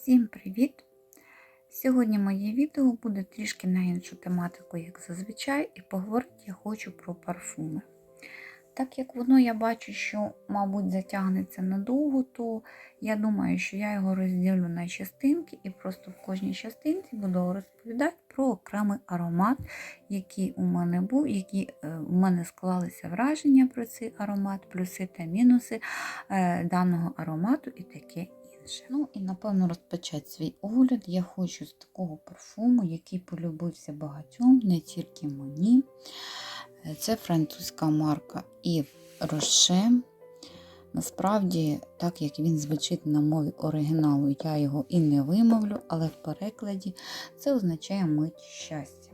Всім привіт! Сьогодні моє відео буде трішки на іншу тематику, як зазвичай, і поговорити я хочу про парфуми. Так як воно я бачу, що, мабуть, затягнеться надовго, то я думаю, що я його розділю на частинки і просто в кожній частинці буду розповідати про окремий аромат, який у мене був, які е, у мене склалися враження про цей аромат, плюси та мінуси е, даного аромату і таке інше. Ну і напевно розпочати свій огляд я хочу з такого парфуму, який полюбився багатьом, не тільки мені. Е, Це французька марка Yves Rocher. Насправді, так як він звучить на мові оригіналу, я його і не вимовлю, але в перекладі це означає мить щастя.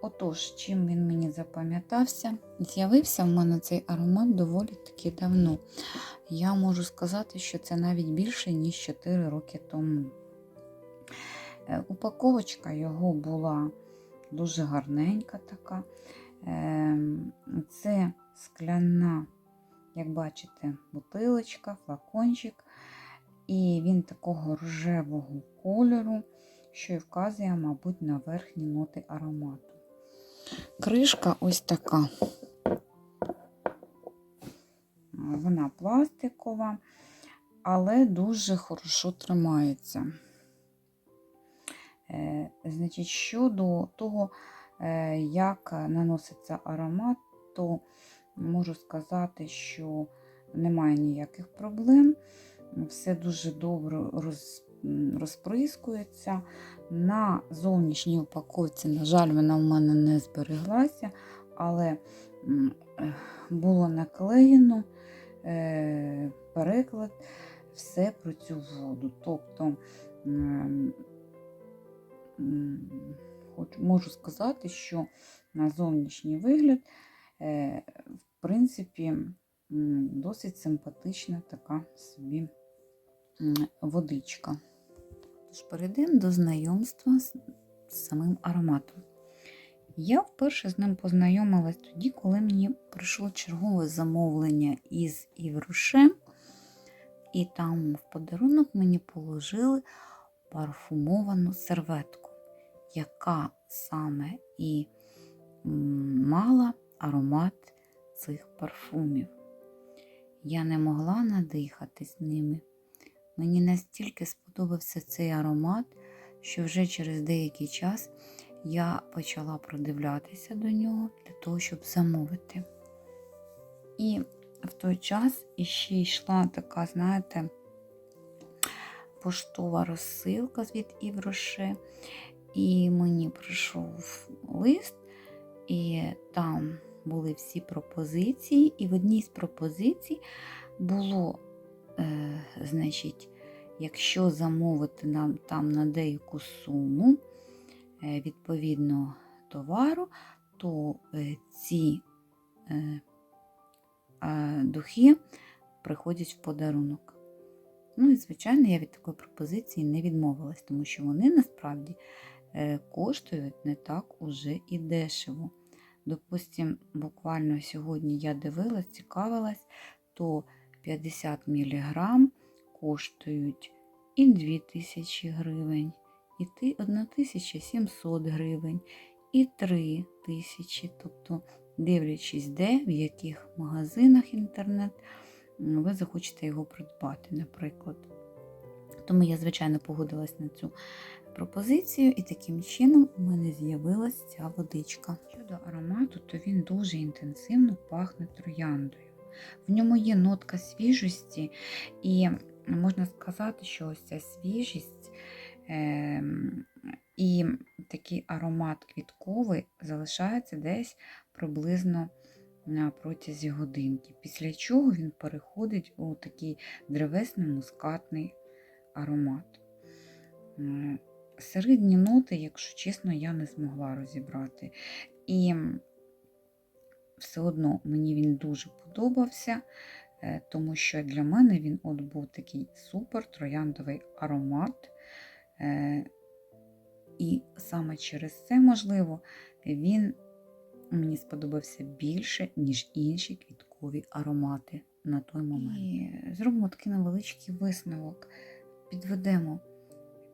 Отож, чим він мені запам'ятався, з'явився в мене цей аромат доволі таки давно. Я можу сказати, що це навіть більше, ніж 4 роки тому. Е, Упаковочка його була дуже гарненька така. Ем, Це скляна, як бачите, бутилочка, флакончик. І він такого рожевого кольору, що і вказує, мабуть, на верхні ноти аромату. Кришка ось така. Вона пластикова, але дуже хорошо тримається. Е, Значить, щодо того, е, як наноситься аромат, то можу сказати, що немає ніяких проблем. Все дуже добре роз, м, розприскується. На зовнішній упаковці, на жаль, вона в мене не збереглася, але було наклеєно е, переклад все про цю воду. Тобто, м, м, хоч- можу сказати, що на зовнішній вигляд, е, в принципі, досить симпатична така собі водичка. Тож перейдемо до знайомства з самим ароматом. Я вперше з ним познайомилась тоді, коли мені прийшло чергове замовлення із Івруше, і там в подарунок мені положили парфумовану серветку, яка саме і мала аромат цих парфумів. Я не могла надихатись ними. Мені настільки сподобався цей аромат, що вже через деякий час я почала продивлятися до нього для того, щоб замовити. І в той час іще йшла така, знаєте, поштова розсилка від Івроше. І мені прийшов лист, і там були всі пропозиції, і в одній з пропозицій було, значить, якщо замовити нам там на деяку суму е, відповідно товару, то е, ці е, е, духи приходять в подарунок. Ну і, звичайно, я від такої пропозиції не відмовилась, тому що вони насправді е, коштують не так уже і дешево. Допустим, буквально сьогодні я дивилась, цікавилась, то 50 мг коштують і 2000 гривень, і 1700 гривень, і 3000. Тобто, дивлячись, де, в яких магазинах інтернет ви захочете його придбати, наприклад. Тому я, звичайно, погодилась на цю пропозицію, і таким чином у мене з'явилася ця водичка. Щодо аромату, то він дуже інтенсивно пахне трояндою. В ньому є нотка свіжості, і можна сказати, що ось ця свіжість і такий аромат квітковий залишається десь приблизно протязі годинки, після чого він переходить у такий древесно-мускатний аромат. Е, Середні ноти, якщо чесно, я не змогла розібрати. І все одно мені він дуже подобався, е, тому що для мене він от був такий супер трояндовий аромат. Е, І саме через це, можливо, він мені сподобався більше, ніж інші квіткові аромати на той момент. І зробимо такий невеличкий висновок. підведемо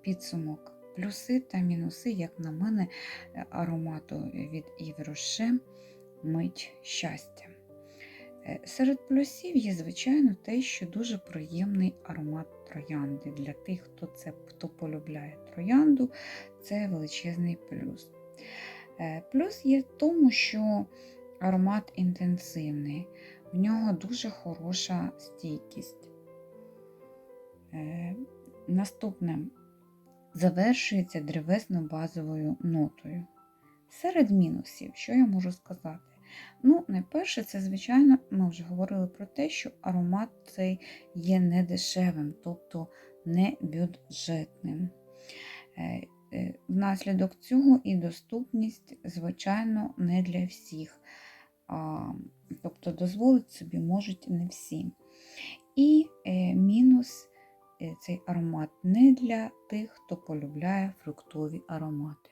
підсумок плюси та мінуси, як на мене, е, аромату від Rocher мить щастя. Е, Серед плюсів є, звичайно, те, що дуже приємний аромат троянди. Для тих, хто це хто полюбляє троянду, це величезний плюс. Е, Плюс є в тому, що аромат інтенсивний, в нього дуже хороша стійкість. Е, Наступне завершується древесно-базовою нотою. Серед мінусів, що я можу сказати? Ну, найперше, це, звичайно, ми вже говорили про те, що аромат цей є недешевим, тобто не бюджетним. Е, е, Внаслідок цього і доступність, звичайно, не для всіх. Тобто дозволити собі можуть не всі. І е, мінус цей аромат не для тих, хто полюбляє фруктові аромати.